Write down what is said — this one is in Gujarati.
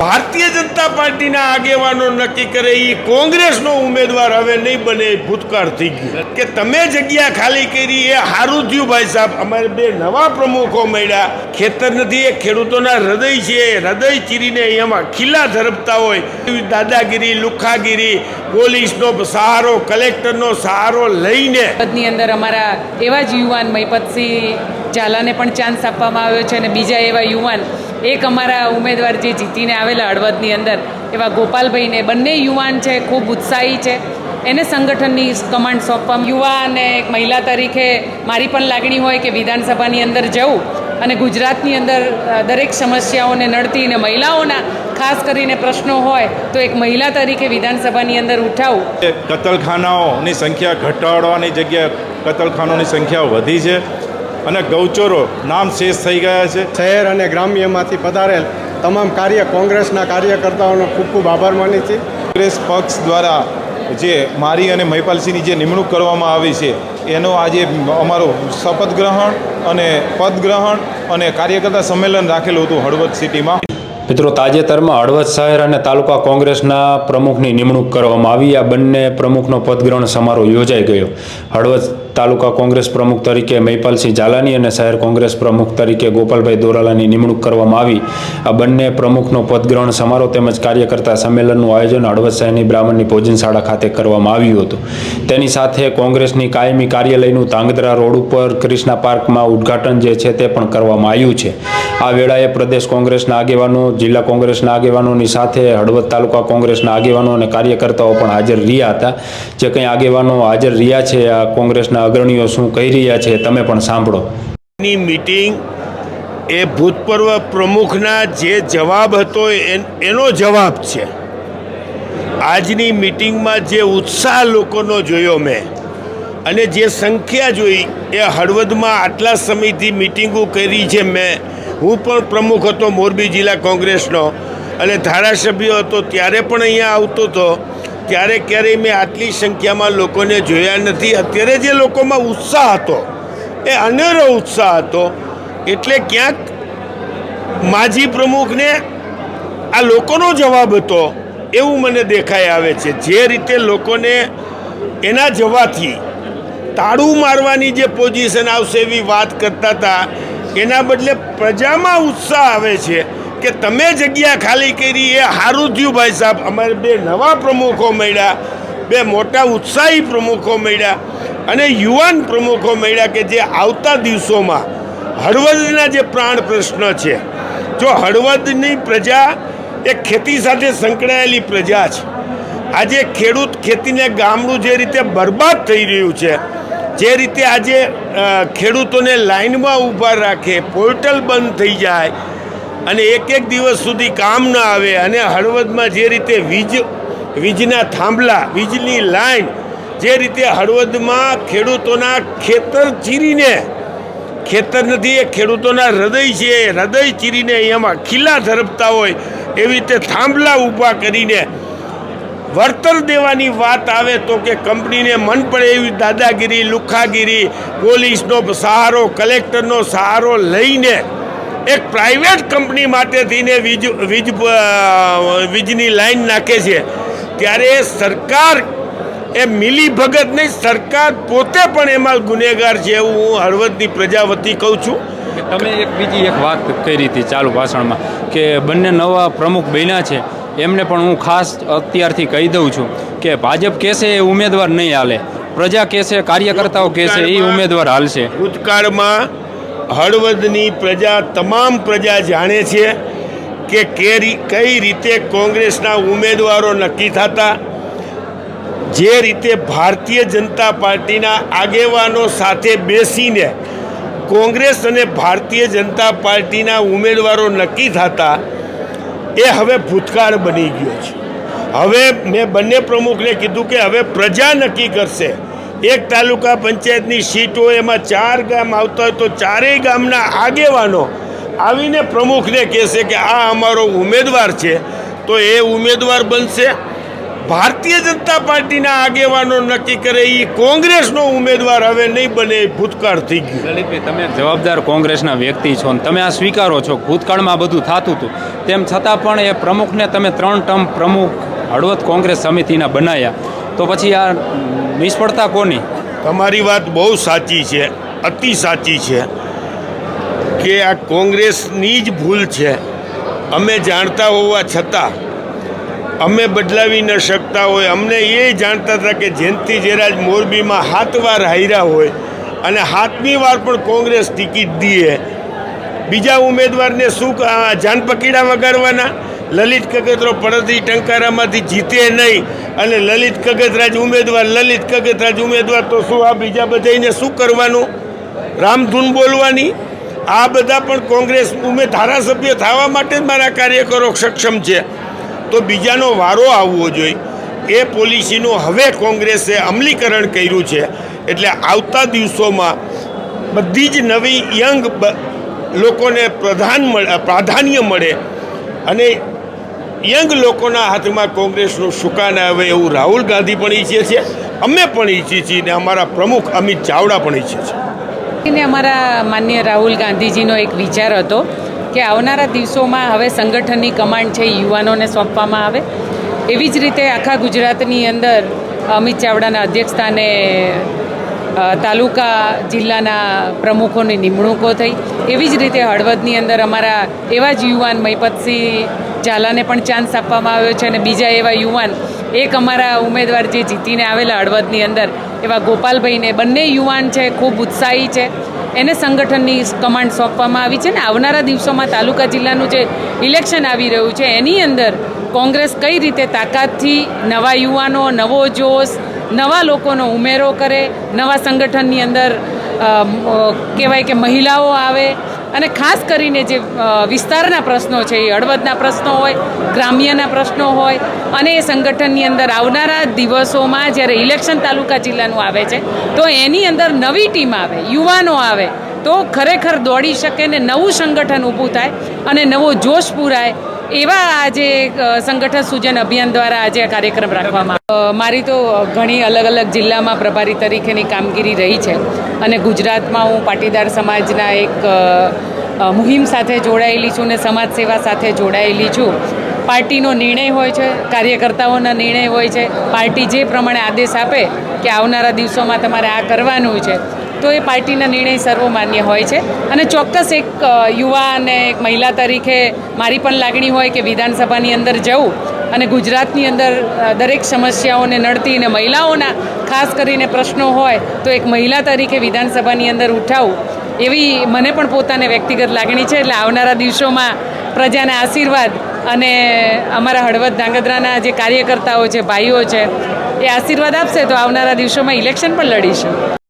ભારતીય જનતા પાર્ટીના આગેવાનો નક્કી કરે એ કોંગ્રેસનો ઉમેદવાર હવે નહીં બને ભૂતકાળ થઈ ગયો. કે તમે જગ્યા ખાલી કરી, એ સારું થયું ભાઈ સાહેબ. અમારે બે નવા પ્રમુખો મળ્યા. ખેતર નથી, એ ખેડૂતોના હૃદય છે. હૃદય ચીરીને એમાં ખીલા ધરપતા હોય. દાદાગીરી, લુખાગીરી, પોલીસનો સહારો, કલેક્ટરનો સહારો લઈને ની અંદર અમારા એવા જ યુવાન મહિપતસિંહ ઝાલાને પણ ચાન્સ આપવામાં આવ્યો છે અને બીજા એવા યુવાન એક અમારા ઉમેદવાર જે જીતીને આવેલા હળવદની અંદર, એવા ગોપાલભાઈને બંને યુવાન છે, ખૂબ ઉત્સાહી છે. એને સંગઠનની કમાન્ડ સોંપવા યુવા અને એક મહિલા તરીકે મારી પણ લાગણી હોય કે વિધાનસભાની અંદર જવું અને ગુજરાતની અંદર દરેક સમસ્યાઓને નડતી અને મહિલાઓના ખાસ કરીને પ્રશ્નો હોય તો એક મહિલા તરીકે વિધાનસભાની અંદર ઉઠાવું. કતલખાનાઓની સંખ્યા ઘટાડવાની જગ્યાએ કતલખાનાઓની સંખ્યા વધી છે. અને ગૌચરો નામ શેષ થઈ ગયા છે. શહેર અને ગ્રામ્યમાંથી પધારેલ તમામ કાર્ય કોંગ્રેસના કાર્યકર્તાઓનો ખૂબ ખૂબ આભાર માની છે. કોંગ્રેસ પક્ષ દ્વારા જે મારી અને મહિપાલસિંહની જે નિમણૂક કરવામાં આવી છે એનો આજે અમારો શપથ ગ્રહણ અને પદ ગ્રહણ અને કાર્યકર્તા સંમેલન રાખેલું હતું હળવદ સિટીમાં. મિત્રો તાજેતરમાં હળવદ શહેર અને તાલુકા કોંગ્રેસના પ્રમુખની નિમણૂક કરવામાં આવી. આ બંને પ્રમુખનો પદગ્રહણ સમારોહ યોજાઈ ગયો. હળવદ તાલુકા કોંગ્રેસ પ્રમુખ તરીકે મહિપાલસિંહ ઝાલાની અને શહેર કોંગ્રેસ પ્રમુખ તરીકે ગોપાલભાઈ દોરાલાની નિમણૂક કરવામાં આવી. આ બંને પ્રમુખનો પદગ્રહણ સમારોહ તેમજ કાર્યકર્તા સંમેલનનું આયોજન હળવદ શહેરની બ્રાહ્મણની ભોજનશાળા ખાતે કરવામાં આવ્યું હતું. તેની સાથે કોંગ્રેસની કાયમી કાર્યાલયનું ધાંગધ્રા રોડ ઉપર ક્રિષ્ના પાર્કમાં ઉદ્ઘાટન જે છે તે પણ કરવામાં આવ્યું છે. આ વેળાએ પ્રદેશ કોંગ્રેસના આગેવાનો, જિલ્લા કોંગ્રેસના આગેવાનોની સાથે હળવદ તાલુકા કોંગ્રેસના આગેવાનો અને કાર્યકર્તાઓ પણ હાજર રહ્યા હતા. જે કંઈ આગેવાનો હાજર રહ્યા છે, આ કોંગ્રેસના અગ્રણીઓ શું કહી રહ્યા છે તમે પણ સાંભળો. ની મીટિંગ એ ભૂતપૂર્વ પ્રમુખના જે જવાબ હતો એનો જવાબ છે. આજની મિટિંગમાં જે ઉત્સાહ લોકોનો જોયો મેં અને જે સંખ્યા જોઈ એ હળવદમાં આટલા સમયથી મિટિંગો કરી છે મેં. હું પણ પ્રમુખ હતો મોરબી જિલ્લા કોંગ્રેસનો અને ધારાસભ્ય હતો, ત્યારે પણ અહીંયા આવતો હતો. ત્યારે ક્યારેય મેં આટલી સંખ્યામાં લોકોને જોયા નથી. અત્યારે જે લોકોમાં ઉત્સાહ હતો, એ અનેરો ઉત્સાહ હતો. એટલે ક્યાંક માજી પ્રમુખને આ લોકોનો જવાબ હતો, એવું મને દેખાઈ આવે છે. જે રીતે લોકોને એના જવાથી તાળું મારવાની જે પોઝિશન આવશે એવી વાત કરતા હતા, એના બદલે પ્રજામાં ઉત્સાહ આવે છે. કે તમે જગ્યા ખાલી કરી, એ સારું થયું ભાઈ સાહેબ. અમારે બે નવા પ્રમુખો મળ્યા, બે મોટા ઉત્સાહી પ્રમુખો મળ્યા અને યુવાન પ્રમુખો મળ્યા કે જે આવતા દિવસોમાં હળવદના જે પ્રાણ પ્રશ્ન છે. જો હળવદની પ્રજા એ ખેતી સાથે સંકળાયેલી પ્રજા છે. આજે ખેડૂત ખેતીને ગામડું જે રીતે બરબાદ થઈ રહ્યું છે, જે રીતે આજે ખેડૂતોને લાઈનમાં ઊભા રાખે, પોર્ટલ બંધ થઈ જાય અને એક એક દિવસ સુધી કામ ન આવે અને હળવદમાં જે રીતે વીજ, વીજના થાંભલા, વીજની લાઈન, જે રીતે હળવદમાં ખેડૂતોના ખેતર ચીરીને, ખેતર નથી, એ ખેડૂતોના હૃદય છે, એ હૃદય ચીરીને એમાં ખીલા ધરપતા હોય, એવી રીતે થાંભલા ઊભા કરીને વળતર દેવાની વાત આવે તો કે કંપનીને મન પડે એવી દાદાગીરી, લુખાગીરી, પોલીસનો સહારો, કલેક્ટરનો સહારો લઈને એક પ્રાઇવેટ કંપની માટે થઈને વીજ વીજ વીજની લાઈન નાખે છે. ત્યારે સરકાર એ મિલી ભગત નહીં સરકાર પોતે પણ એમાં ગુનેગાર છે એવું હું હળવદની પ્રજા વતી કહું છું. તમે એક બીજી એક વાત કરી હતી ચાલુ ભાષણમાં કે બંને નવા પ્રમુખ બન્યા છે. એમને પણ હું ખાસ અત્યારથી કહી દઉં છું કે ભાજપ કહેશે એ ઉમેદવાર નહીં હાલે. પ્રજા કહેશે કાર્યકર્તાઓ કહેશે એ ઉમેદવાર હાલશે. ભૂતકાળમાં હળવદની પ્રજા, તમામ પ્રજા જાણે છે કે કઈ રીતે કોંગ્રેસના ઉમેદવારો નક્કી થતા, જે રીતે ભારતીય જનતા પાર્ટીના આગેવાનો સાથે બેસીને કોંગ્રેસ અને ભારતીય જનતા પાર્ટીના ઉમેદવારો નક્કી થતા, એ હવે ભૂતકાળ બની ગયો છે. હવે મેં બંને પ્રમુખને કીધું કે હવે પ્રજા નક્કી કરશે. એક તાલુકા પંચાયતની સીટ એમાં ચાર ગામ આવતા હોય તો ચારેય ગામના આગેવાનો આવીને પ્રમુખને કહેશે કે આ અમારો ઉમેદવાર છે. તો એ ઉમેદવાર બનશે. ભારતીય જનતા પાર્ટીના આગેવાનો નક્કી કરે એ કોંગ્રેસનો ઉમેદવાર હવે નહીં બને ભૂતકાળ થઈ ગયું. લલિતભાઈ, તમે જવાબદાર કોંગ્રેસના વ્યક્તિ છો ને તમે આ સ્વીકારો છો. ભૂતકાળમાં બધું થતું હતું. તેમ છતાં પણ એ પ્રમુખને તમે ત્રણ ટર્મ પ્રમુખ હળવદ કોંગ્રેસ સમિતિના બનાવ્યા તો પછી આ નિષ્ફળતા કોની? તમારી વાત બહુ સાચી છે, અતિ સાચી છે કે આ કોંગ્રેસની જ ભૂલ છે. અમે જાણતા હોવા છતાં, અમે બદલાવી ન શકતા હોય. અમને એ જાણતા હતા કે જયંતિ જયરાજ મોરબીમાં હાથ વાર હાર્યા હોય અને હાથમી વાર પણ કોંગ્રેસ ટિકિટ દીએ બીજા ઉમેદવારને શું જાન પકીડા વગાડવાના? લલિત કગતરો પડતી ટંકારામાંથી જીતે નહીં અને લલિત કગતરાજ ઉમેદવાર, લલિત કગતરાજ ઉમેદવાર તો શું આ બીજા બધાને શું કરવાનું? રામધૂન બોલવાની? આ બધા પણ કોંગ્રેસ ઉમે ધારાસભ્ય થવા માટે જ મારા કાર્યકરો સક્ષમ છે. તો બીજાનો વારો આવવો જોઈએ. એ પોલિસીનું હવે કોંગ્રેસે અમલીકરણ કર્યું છે. એટલે આવતા દિવસોમાં બધી જ નવી યંગ લોકોને પ્રધાન પ્રાધાન્ય મળે. અને યંગ લોકોના હાથમાં કોંગ્રેસનું સુકાન આવે એવું રાહુલ ગાંધી પણ ઈચ્છે છે. અમે પણ ઈચ્છીએ છીએ અને અમારા પ્રમુખ અમિત ચાવડા પણ ઈચ્છે છે. એને અમારા માન્ય રાહુલ ગાંધીજીનો એક વિચાર હતો કે આવનારા દિવસોમાં હવે સંગઠનની કમાન્ડ છે યુવાનોને સોંપવામાં આવે. એવી જ રીતે આખા ગુજરાતની અંદર અમિત ચાવડાના અધ્યક્ષસ્થાને તાલુકા જિલ્લાના પ્રમુખોની નિમણૂકો થઈ. એવી જ રીતે હળવદની અંદર અમારા એવા જ યુવાન મહિપતસિંહ ઝાલાને પણ ચાન્સ આપવામાં આવ્યો છે અને બીજા એવા યુવાન, એક અમારા ઉમેદવાર જે જીતીને આવેલા હળવદની અંદર, એવા ગોપાલભાઈને બંને યુવાન છે, ખૂબ ઉત્સાહી છે. એને સંગઠનની કમાન્ડ સોંપવામાં આવી છે ને આવનારા દિવસોમાં તાલુકા જિલ્લાનું જે ઇલેક્શન આવી રહ્યું છે, એની અંદર કોંગ્રેસ કઈ રીતે તાકાતથી નવા યુવાનો, નવો જોશ, નવા લોકોનો ઉમેરો કરે, નવા સંગઠનની અંદર કહેવાય કે મહિલાઓ આવે અને ખાસ કરીને જે વિસ્તારના પ્રશ્નો છે, એ હળવદના પ્રશ્નો હોય, ગ્રામ્યના પ્રશ્નો હોય, અને એ સંગઠનની અંદર આવનારા દિવસોમાં જ્યારે ઇલેક્શન તાલુકા જિલ્લાનું આવે છે, તો એની અંદર નવી ટીમ આવે, યુવાનો આવે, તો ખરેખર દોડી શકે ને નવું સંગઠન ઊભું થાય અને નવો જોશ પૂરાય એવા આજે સંગઠન સૂજન અભિયાન દ્વારા આજે આ કાર્યક્રમ રાખવામાં મારી તો ઘણી અલગ અલગ જિલ્લામાં પ્રભારી તરીકેની કામગીરી રહી છે. અને ગુજરાતમાં હું પાટીદાર સમાજના એક મુહિમ સાથે જોડાયેલી છું ને સમાજ સેવા સાથે જોડાયેલી છું. પાર્ટીનો નિર્ણય હોય છે, કાર્યકર્તાઓના નિર્ણય હોય છે. પાર્ટી જે પ્રમાણે આદેશ આપે કે આવનારા દિવસોમાં તમારે આ કરવાનું છે તો એ પાર્ટીના નિર્ણય સર્વમાન્ય હોય છે. અને ચોક્કસ એક યુવા અને એક મહિલા તરીકે મારી પણ લાગણી હોય કે વિધાનસભાની અંદર જવું અને ગુજરાતની અંદર દરેક સમસ્યાઓને નડતી અને મહિલાઓના ખાસ કરીને પ્રશ્નો હોય તો એક મહિલા તરીકે વિધાનસભાની અંદર ઉઠાવું એવી મને પણ પોતાને વ્યક્તિગત લાગણી છે. એટલે આવનારા દિવસોમાં પ્રજાના આશીર્વાદ અને અમારા હળવદ ધાંગધ્રાના જે કાર્યકર્તાઓ છે, ભાઈઓ છે, એ આશીર્વાદ આપશે તો આવનારા દિવસોમાં ઇલેક્શન પણ લડીશું.